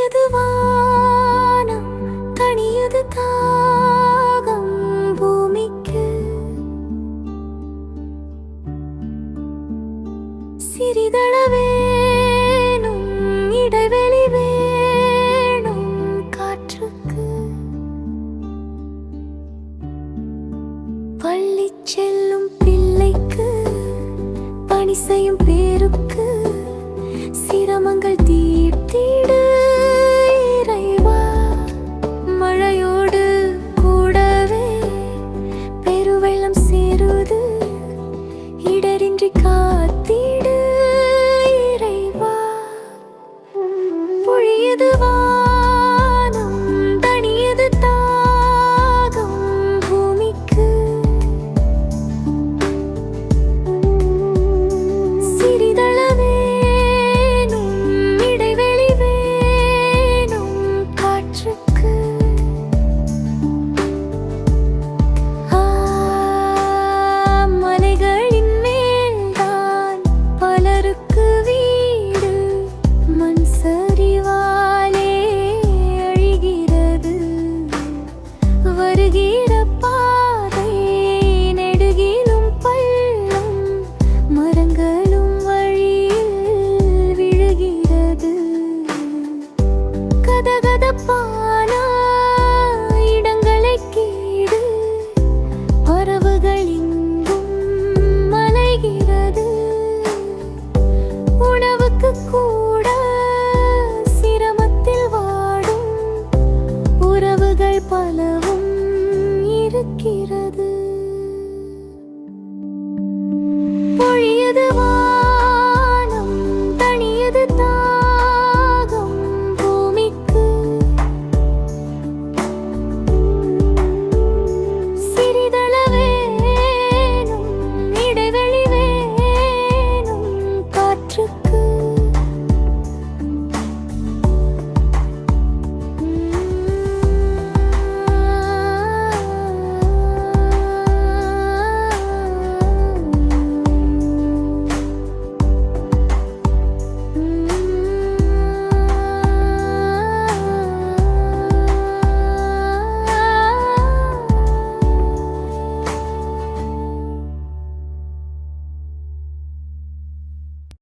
தனியது வானம் தனியது தாகம் பூமிக்கு. சிறிதளவேனும் இடைவெளி வேணும் காற்றுக்கு. பள்ளி செல்லும் பிள்ளைக்கு பணி செய்யும் பேருக்கு சிரமங்கள் தீ